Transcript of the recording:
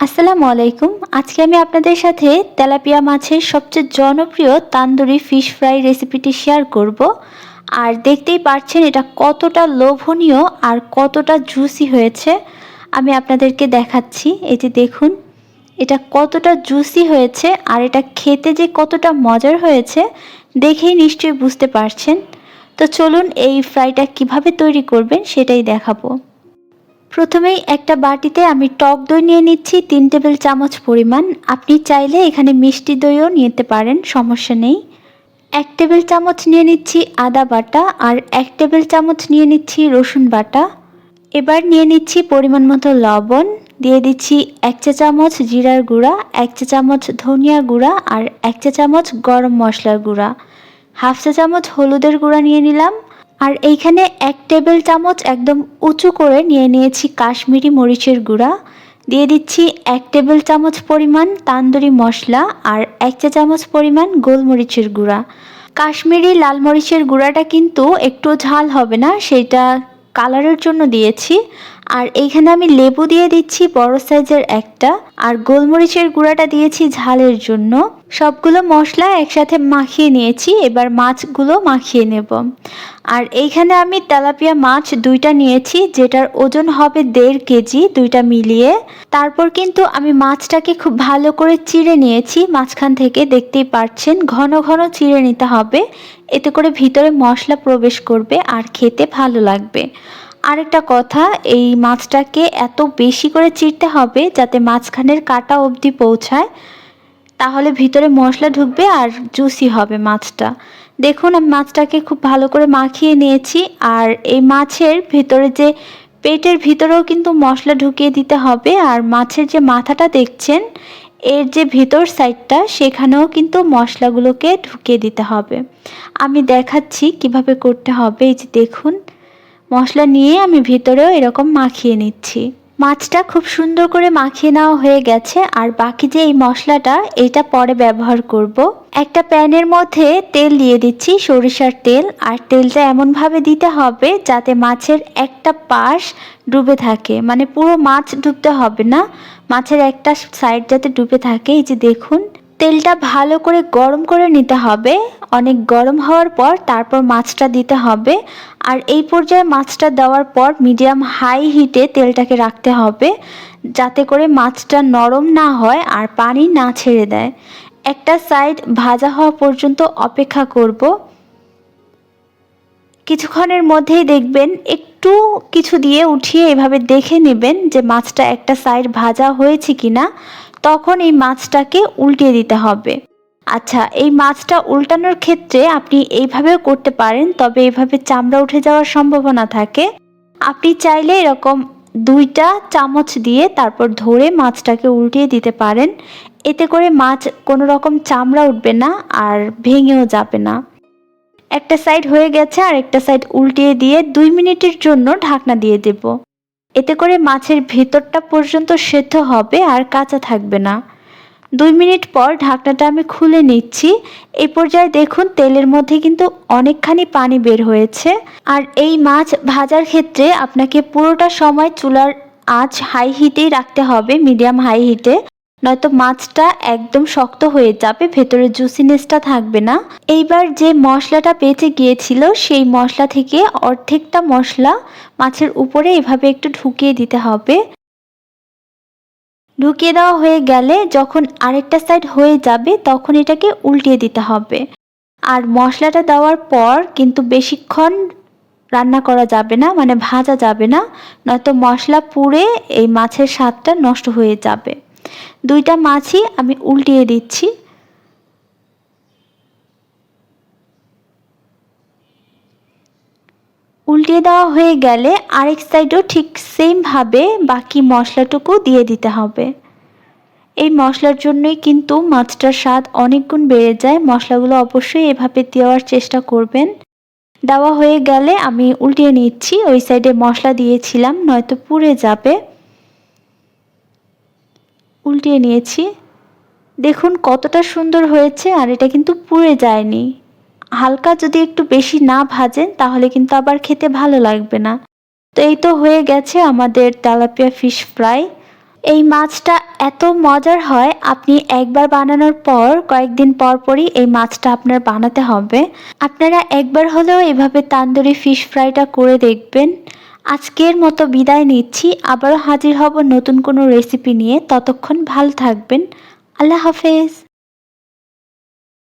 আসসালামু আলাইকুম। আজকে আমি আপনাদের সাথে তেলাপিয়া মাছের সবচেয়ে জনপ্রিয় তান্দুরি ফিশ ফ্রাই রেসিপিটি শেয়ার করব। আর দেখতেই পাচ্ছেন এটা কতটা লোভনীয় আর কতটা জুসি হয়েছে। আমি আপনাদেরকে দেখাচ্ছি। যে দেখুন, এটা কতটা জুসি হয়েছে আর এটা খেতে যে কতটা মজার হয়েছে দেখেই নিশ্চয়ই বুঝতে পারছেন। তো চলুন এই ফ্রাইটা কীভাবে তৈরি করবেন সেটাই দেখাবো। প্রথমেই একটা বাটিতে আমি টক দই নিয়ে নিচ্ছি, তিন টেবিল চামচ পরিমাণ। আপনি চাইলে এখানে মিষ্টি দইও নিতে পারেন, সমস্যা নেই। এক টেবিল চামচ নিয়ে নিচ্ছি আদা বাটা আর এক টেবিল চামচ নিয়ে নিচ্ছি রসুন বাটা। এবার নিয়ে নিচ্ছি পরিমাণ মতো লবণ, দিয়ে দিচ্ছি এক চা চামচ জিরার গুঁড়া, এক চা চামচ ধনিয়া গুঁড়া আর এক চা চামচ গরম মশলার গুঁড়া। হাফ চা চামচ হলুদের গুঁড়া নিয়ে নিলাম। আর এইখানে এক টেবিল চামচ একদম উঁচু করে নিয়ে নিয়েছি কাশ্মীরি মরিচের গুঁড়া। দিয়ে দিচ্ছি এক টেবিল চামচ পরিমাণ তান্দুরি মশলা আর এক চা চামচ পরিমাণ গোলমরিচের গুঁড়া। কাশ্মীরি লাল মরিচের গুঁড়াটা কিন্তু একটু ঝাল হবে না সেটা কালারের জন্য দিয়েছি। আর এইখানে আমি লেবু দিয়ে দিচ্ছি বড় সাইজের একটা, আর গোলমরিচের গুঁড়াটা দিয়েছি ঝালের জন্য। সবগুলো মশলা একসাথে মাখিয়ে নিয়েছি, এবার মাছগুলো মাখিয়ে নেব। আর এইখানে আমি তেলাপিয়া মাছ দুইটা নিয়েছি, যেটার ওজন হবে দেড় কেজি, দুইটা মিলিয়ে। তারপর কিন্তু আমি মাছটাকে খুব ভালো করে চিড়ে নিয়েছি, মাঝখান থেকে দেখতেই পাচ্ছেন ঘন ঘন চিড়ে নিতে হবে। এতে করে ভিতরে মশলা প্রবেশ করবে আর খেতে ভালো লাগবে। আরেকটা কথা, এই মাছটাকে এত বেশি করে চিরতে হবে যাতে মাঝখানের কাটা অবধি পৌঁছায়। তাহলে ভিতরে মশলা ঢুকবে আর জুসি হবে মাছটা। দেখুন, আমি মাছটাকে খুব ভালো করে মাখিয়ে নিয়েছি আর এই মাছের ভিতরে যে পেটের ভিতরেও কিন্তু মশলা ঢুকিয়ে দিতে হবে আর মাছের যে মাথাটা দেখছেন, এর যে ভিতর সাইডটা, সেখানেও কিন্তু মশলাগুলোকে ঢুকিয়ে দিতে হবে। আমি দেখাচ্ছি কীভাবে করতে হবে, এই যে দেখুন, মশলা নিয়ে আমি ভিতরেও এরকম মাখিয়ে নিচ্ছি। মাছটা খুব সুন্দর করে মাখিয়ে নেওয়া হয়ে গেছে, আর বাকি যে এই মশলাটা, এটা পরে ব্যবহার করব। একটা প্যানের মধ্যে তেল দিয়ে দিচ্ছি, সরিষার তেল, আর তেলটা এমনভাবে দিতে হবে যাতে মাছের একটা পাশ ডুবে থাকে মানে পুরো মাছ ডুবতে হবে না, মাছের একটা সাইড যাতে ডুবে থাকে এই যে দেখুন তেলটা ভালো করে গরম করে নিতে হবে। অনেক গরম হওয়ার পর তারপর মাছটা দিতে হবে। আর এই পর্যায়ে মাছটা দেওয়ার পর মিডিয়াম হাই হিটে তেলটাকে রাখতে হবে। যাতে করে মাছটা নরম না হয় আর পানি না ছেড়ে দেয়। একটা সাইড ভাজা হওয়া পর্যন্ত অপেক্ষা করব। কিছুক্ষণের মধ্যেই দেখবেন একটু কিছু দিয়ে উঠিয়ে এভাবে দেখে নেবেন যে মাছটা একটা সাইড ভাজা হয়েছে কিনা, তখন এই মাছটাকে উল্টিয়ে দিতে হবে। আচ্ছা এই মাছটা উল্টানোর ক্ষেত্রে আপনি এইভাবেও করতে পারেন, তবে এইভাবে চামড়া উঠে যাওয়ার সম্ভাবনা থাকে। আপনি চাইলে এরকম দুইটা চামচ দিয়ে তারপর ধরে মাছটাকে উল্টিয়ে দিতে পারেন। এতে করে মাছ কোনো রকম চামড়া উঠবে না আর ভেঙেও যাবে না। একটা সাইড হয়ে গেছে আর একটা সাইড উল্টিয়ে দিয়ে দুই মিনিটের জন্য ঢাকনা দিয়ে দেব। এতে করে মাছের ভেতরটা পর্যন্ত সেদ্ধ হবে আর কাঁচা থাকবে না। দুই মিনিট পর ঢাকনাটা আমি খুলে নিচ্ছি। এই পর্যায়ে দেখুন তেলের মধ্যে কিন্তু অনেকখানি পানি বের হয়েছে। আর এই মাছ ভাজার ক্ষেত্রে আপনাকে পুরোটা সময় চুলার আঁচ হাই হিটেই রাখতে হবে মিডিয়াম হাই হিটে নয়তো মাছটা একদম শক্ত হয়ে যাবে, ভেতরে জুসিনেসটা থাকবে না। এইবার যে মশলাটা বেঁচে গিয়েছিল, সেই মশলা থেকে অর্ধেকটা মশলা মাছের উপরে এভাবে একটু ঢুকিয়ে দিতে হবে। ঢুকিয়ে দেওয়া হয়ে গেলে যখন আরেকটা সাইড হয়ে যাবে, তখন এটাকে উল্টিয়ে দিতে হবে। আর মশলাটা দেওয়ার পর কিন্তু বেশিক্ষণ রান্না করা যাবে না মানে ভাজা যাবে না, নয়তো মশলা পুড়ে এই মাছের স্বাদটা নষ্ট হয়ে যাবে। দুইটা মাছই আমি উল্টিয়ে দিচ্ছি। উল্টিয়ে দেওয়া হয়ে গেলে আরেক সাইডও ঠিক সেমভাবে বাকি মশলাটুকু দিয়ে দিতে হবে। এই মশলার জন্যই কিন্তু মাছটার স্বাদ অনেক গুণ বেড়ে যায়। মশলাগুলো অবশ্যই এভাবে দেওয়ার চেষ্টা করবেন। দেওয়া হয়ে গেলে আমি উল্টিয়ে নিচ্ছি। ওই সাইডে মশলা দিয়েছিলাম, নয়তো পুড়ে যাবে। উল্টিয়ে নিয়েছি। দেখুন কতটা সুন্দর হয়েছে আর এটা কিন্তু পুড়ে যায়নি। হালকা যদি একটু বেশি না ভাজেন তাহলে কিন্তু আবার খেতে ভালো লাগবে না। তো এই তো হয়ে গেছে আমাদের তেলাপিয়া ফিশ ফ্রাই। এই মাছটা এত মজার হয়, আপনি একবার বানানোর পর, কয়েকদিন পর পরই এই মাছটা আপনার বানাতে হবে। আপনারা একবার হলেও এভাবে তান্দুরি ফিশ ফ্রাইটা করে দেখবেন। আজকের মতো বিদায় নিচ্ছি। আবারও হাজির হব নতুন কোনো রেসিপি নিয়ে। ততক্ষণ ভালো থাকবেন। আল্লাহ হাফেজ।